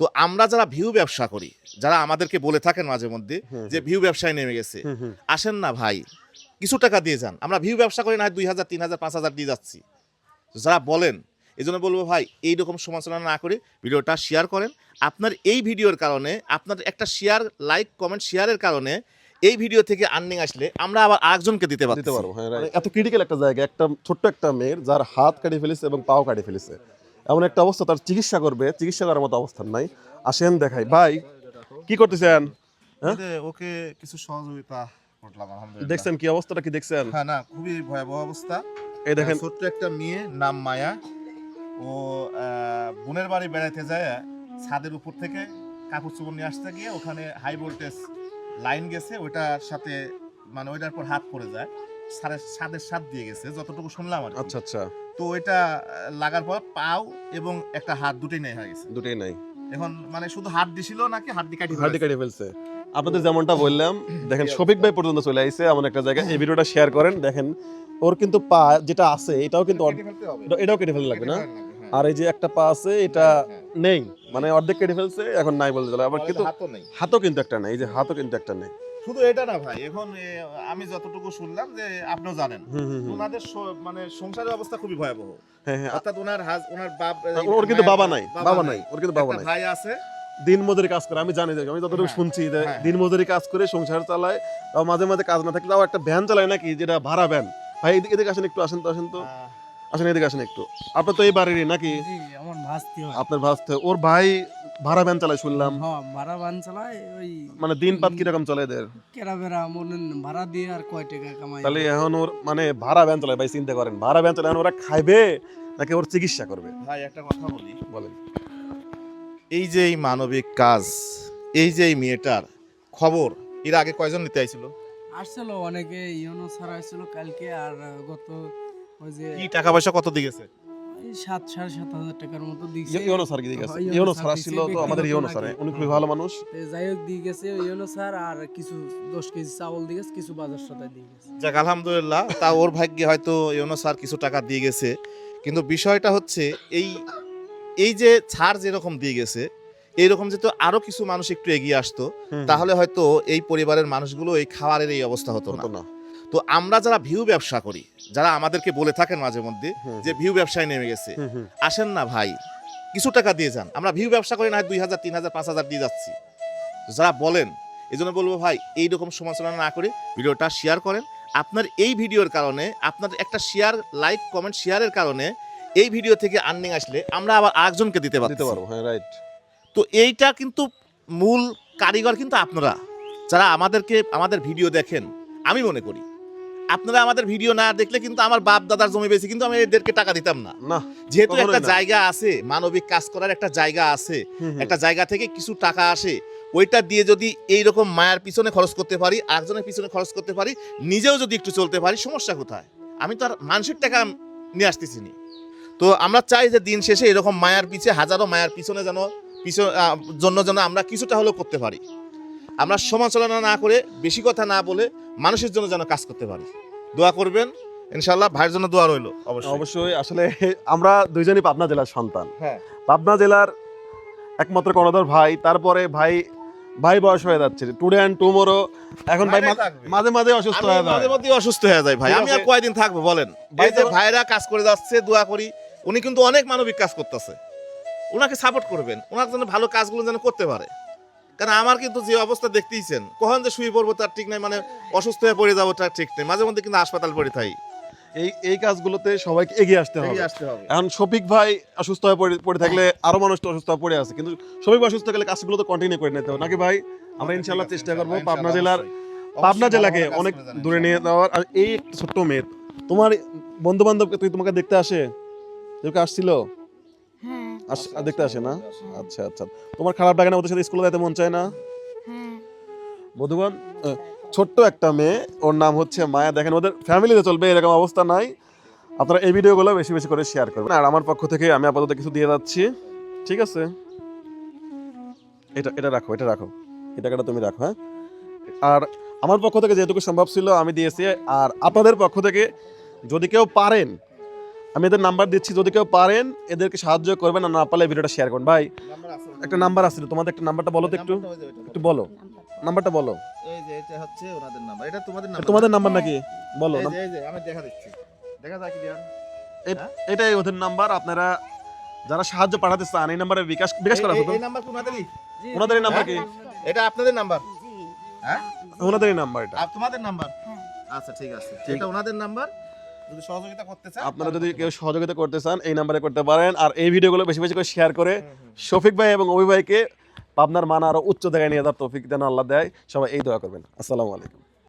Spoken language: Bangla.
তো আমরা যারা ভিউ ব্যবসা করি যারা আমাদেরকে বলে থাকেন মাঝে মধ্যে যে ভিউ ব্যবসায় নেমে গেছে। আসেন না ভাই কিছু টাকা দিয়ে যান। আমরা ভিউ ব্যবসা করি না হয় দুই হাজার তিন হাজার পাঁচ হাজার দিয়ে যাচ্ছি। যারা বলেন এই জন্য বলব ভাই এইরকম সমালোচনা না করে ভিডিওটা শেয়ার করেন। আপনার এই ভিডিওর কারণে আপনার একটা শেয়ার লাইক কমেন্ট শেয়ারের কারণে এই ভিডিও থেকে আর্নিং আসলে আমরা আবার আরেকজনকে দিতে পারি দিতে পারব হ্যাঁ এত ক্রিটিক্যাল একটা জায়গা একটা ছোট্ট একটা মেয়ের যার হাত কাটি ফেলেছে এবং পাও কাটি ফেলেছে। এমন একটা অবস্থা তার চিকিৎসা করবে চিকিৎসা করার মতো অবস্থান নাই। আসেন দেখাই। ভাই কি করতেছেন? হ্যাঁ? ওকে কিছু সহযোগিতা দেখছেন কি অবস্থাটা কি দেখছেন? হ্যাঁ না খুবই ভয়াবহ অবস্থা। এই দেখেন। ছোট্ট একটা মেয়ে নাম মায়া। ও বোনের বাড়ি বেড়াতে যায় ছাদের উপর থেকে কাপড় চোপড় নিয়ে আসতে গিয়ে ওখানে হাই ভোল্টেজ লাইন গেছে ওইটার সাথে মানে ওইটার পর হাত পড়ে যায়। সাদের সাত দিয়ে গেছে যতটুকু শুনলাম আর আচ্ছা আচ্ছা। তো আহ, লাগার পর পাও এবং একটা হাত দুটোই নেই হয়ে গেছে। দুটোই নাই। এখন মানে শুধু হাত দিছিল নাকি হাত দিয়ে কাটি হার্ডি কাটি ফেলছে? আপনাদের যেমনটা বললাম দেখেন শফিক ভাই পর্যন্ত চলে আইছে এমন একটা জায়গায়। এই ভিডিওটা শেয়ার করেন দেখেন ওর কিন্তু পা যেটা আছে এটাও কিন্তু এটা- এটাও কেটে ফেলতে লাগবে না? হ্যাঁ। আর এই যে একটা পা আছে এটা হ্যাঁ। নেই। মানে অর্ধেক কেটে ফেলছে এখন নাই বলতে চলে আবার কিন্তু হাতও হাতও কিন্তু একটা নেই এই যে হাতও কিন্তু একটা নেই। শুধু এটা না ভাই এখন আমি যতটুকু শুনলাম যে আপনিও জানেন। ওনাদের মানে সংসারের অবস্থা খুবই ভয়াবহ। হ্যাঁ হ্যাঁ অর্থাৎ ওনার হাজ ওনার বাপ ওর কিন্তু বাবা নাই বাবা নাই। ওর কিন্তু বাবা নাই। ভাই আছে। দিন মজুরি কাজ করে আমি জানি আমি যতটুকু হ্যাঁ, শুনছি যে। দিন মজুরি কাজ করে সংসার চালায় তাও মাঝে মাঝে কাজ না থাকলে তাও একটা ভ্যান চালায় নাকি যেটা ভাড়া ভ্যান। ভাই এদিকে এদিকে আসেন একটু আসেন তো আসেন তো। আসেন এদিকে আসেন একটু। আপনার তো এই বাড়িরই নাকি? জি আমার ভাস্তি আপনার ভাসতে ওর ভাই ভাড়া ভ্যান চালায় শুনলাম। হ্যাঁ ভাড়া বান চালায় ওই মানে দিন পাত কীরকম চলে এদের? কেরা বেড়া মনে ভাড়া দিয়ে আর কয় টাকা কামাই তাহলে এখন ওর মানে ভাড়া ভ্যান চালায় ভাই চিন্তা করেন। ভাড়া ভ্যান চালায় ওরা খাইবে নাকি ওর চিকিৎসা করবে? ভাই একটা কথা বলি। বলেন। এই যে এই মানবিক কাজ এই যে এই মেয়েটার খবর এর আগে কয়জন নিতে আইছিল? আসছিল অনেকে ইউনো ছাড়া আসছিল কালকে আর গত ওই যে কি টাকা পয়সা কত দিয়েছে? সাত সাড়ে সাত হাজার টাকার মতো দিয়েছে ইয়োনো স্যার দিকে হ্যাঁ, ইয়োনো ইয়োনো স্যার স্যার দিছে, ছিল তো আমাদের ইয়োনো স্যার উনি খুবই ভালো মানুষ। যাই হোক দিয়ে গেছে ইউনো স্যার আর কিছু দশ কেজি চাউল দিয়ে গেছে কিছু বাজার সদায় দিয়ে গেছে। যাক আলহামদুলিল্লাহ তা ওর ভাগ্যে হয়তো ইউনো স্যার কিছু টাকা দিয়ে গেছে। কিন্তু বিষয়টা হচ্ছে এই এই যে ছাড় যেরকম দিয়ে গেছে এইরকম যেহেতু আরও কিছু মানুষ একটু এগিয়ে আসতো তাহলে হয়তো এই পরিবারের মানুষগুলো এই খাওয়ারের এই অবস্থা হতো হতো না। তো আমরা যারা ভিউ ব্যবসা করি যারা আমাদেরকে বলে থাকেন মাঝে মধ্যে যে ভিউ ব্যবসায় নেমে গেছে। আসেন না ভাই কিছু টাকা দিয়ে যান। আমরা ভিউ ব্যবসা করি না দুই হাজার তিন হাজার পাঁচ হাজার দিয়ে যাচ্ছি। যারা বলেন এই জন্য বলব ভাই এইরকম সমালোচনা না করে ভিডিওটা শেয়ার করেন। আপনার এই ভিডিওর কারণে আপনার একটা শেয়ার লাইক কমেন্ট শেয়ারের কারণে এই ভিডিও থেকে আর্নিং আসলে আমরা আবার আরেকজনকে দিতে পারব হ্যাঁ রাইট তো এইটা কিন্তু মূল কারিগর কিন্তু আপনারা। যারা আমাদেরকে আমাদের ভিডিও দেখেন আমি মনে করি। আপনারা আমাদের ভিডিও না দেখলে কিন্তু আমার বাপ দাদার জমি বেশি কিন্তু আমি এদেরকে টাকা দিতাম না। যেহেতু একটা জায়গা আছে মানবিক কাজ করার একটা জায়গা আছে। একটা জায়গা থেকে কিছু টাকা আসে ওইটা দিয়ে যদি এই রকম মায়ের পিছনে খরচ করতে পারি আরেকজনের পিছনে খরচ করতে পারি নিজেও যদি একটু চলতে পারি সমস্যা কোথায়? আমি তো আর মানুষের টাকা নিয়ে আসতেছি নি তো আমরা চাই যে দিন শেষে এরকম মায়ার পিছে হাজারো মায়ার পিছনে যেন পিছন জন্য যেন আমরা কিছুটা হলেও করতে পারি। আমরা সমালোচনা না করে বেশি কথা না বলে মানুষের জন্য যেন কাজ করতে পারি। দোয়া করবেন ইনশাল্লাহ ভাইয়ের জন্য দোয়া রইল অবশ্যই। অবশ্যই আসলে আমরা দুইজনই পাবনা জেলার সন্তান। হ্যাঁ। পাবনা জেলার একমাত্র কর্ণধর ভাই তারপরে ভাই ভাই বয়স হয়ে যাচ্ছে টুডে অ্যান্ড টুমোরো এখন ভাই। মাঝে মাঝে অসুস্থ হয়ে যায়। মাঝে মাঝে অসুস্থ হয়ে যায় ভাই আমি আর। কয়দিন থাকব বলেন? এই যে ভাইরা কাজ করে যাচ্ছে দোয়া করি উনি কিন্তু অনেক মানবিক কাজ করতেছে। ওনাকে সাপোর্ট করবেন ওনার জন্য ভালো কাজগুলো যেন করতে পারে। কারণ আমার কিন্তু যে অবস্থা দেখতেইছেন কখন যে শুয়ে পড়ব তার ঠিক নাই মানে অসুস্থ হয়ে পড়ে যাব তার ঠিক নেই। মাঝে মধ্যে কিন্তু হাসপাতাল পড়ে থাই। এই এই কাজগুলোতে সবাইকে এগিয়ে আসতে হবে। আসতে হবে। এখন শফিক ভাই অসুস্থ হয়ে পড়ে পড়ে থাকলে আরও মানুষ তো অসুস্থ হয়ে পড়ে আছে। কিন্তু শফিক ভাই অসুস্থ গেলে কাজগুলো তো কন্টিনিউ করে নিতে হবে। নাকি ভাই? আমরা ইনশাল্লাহ চেষ্টা করব পাবনা জেলার পাবনা জেলাকে অনেক দূরে নিয়ে যাওয়ার। আর এই ছোট্ট মেয়ে তোমার বন্ধু বান্ধব তুই তোমাকে দেখতে আসে? তোকে আসছিল? আস- দেখতে আসে না? আচ্ছা আচ্ছা। তোমার খারাপ লাগে না ওদের সাথে স্কুলে যেতে মন চায় না? হ্যাঁ। মধুবন ছোট্ট একটা মেয়ে ওর নাম হচ্ছে মায়া। দেখেন ওদের ফ্যামিলিতে চলবে এরকম অবস্থা নাই। আপনারা এই ভিডিওগুলো বেশি বেশি করে শেয়ার করবেন। আর আমার পক্ষ থেকে আমি আপাতত কিছু দিয়ে যাচ্ছি। ঠিক আছে? এটা এটা রাখো এটা রাখো। এই টাকাটা তুমি রাখো হ্যাঁ? আর আমার পক্ষ থেকে যেটুকু সম্ভব ছিল আমি দিয়েছি। আর আপনাদের পক্ষ থেকে যদি কেউ পারেন আমি এদের নাম্বার দিচ্ছি যদি কেউ পারেন এদেরকে সাহায্য করবেন আর না পারলে ভিডিওটা শেয়ার করুন। ভাই একটা নাম্বার আছে তোমাদের একটা নাম্বারটা বলো তো একটু। একটু বলো। নাম্বারটা বলো। এই যে এটা হচ্ছে ওনাদের নাম্বার। এটা তোমাদের নাম্বার তোমাদের নাম্বার নাকি? বলো এই যে এই যে আমি দেখা দিচ্ছি। দেখা যায় কি দিয়ান? এটাই ওদের নাম্বার আপনারা যারা সাহায্য পাঠাতে চান এই নাম্বারে বিকাশ বিকাশ করা আছে তো? এই নাম্বার কোনাদেরই ওনাদেরই? নাম্বার কি? এটা আপনাদের নাম্বার? হ্যাঁ? ওনাদেরই নাম্বার এটা। আর তোমাদের নাম্বার? হ্যাঁ। আচ্ছা ঠিক আছে। ঠিক। এটা ওনাদের নাম্বার? যদি সহযোগিতা করতে চান আপনারা যদি কেউ সহযোগিতা করতে চান এই নাম্বারে করতে পারেন। আর এই ভিডিওগুলো বেশি বেশি করে শেয়ার করে শফিক ভাই এবং অভি ভাইকে পাবনার মান আরও উচ্চ জায়গায় নিয়ে যাওয়ার তৌফিক যেন আল্লাহ দেয়। সবাই এই দয়া করবেন। আসসালামু আলাইকুম।